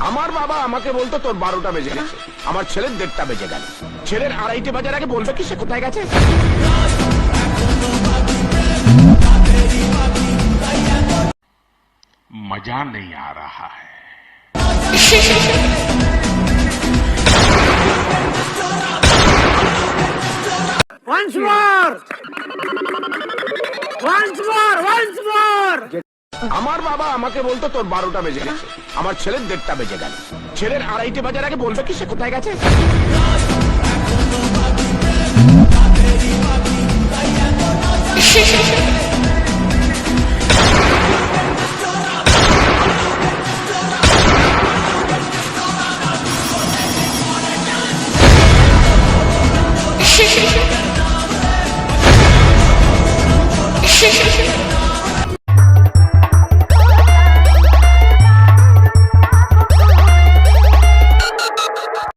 আমার বাবা আমাকে বলতো তোর বারোটা বেজে গেছে আমার ছেলের দেড়টা বেজে গেল ছেলের আড়াইটে বাজার আগে বলবে কি সে কোথায় গেছে मजा नहीं आ रहा है Once more! Once more! Once more! আমার বাবা আমাকে বলতো তোর বারোটা বেজে গেছে আমার ছেলের দেড়টা বেজে গেল ছেলের আড়াইটে বাজার আগে বলবে কি সে কোথায় গেছে Shh, shh, shh.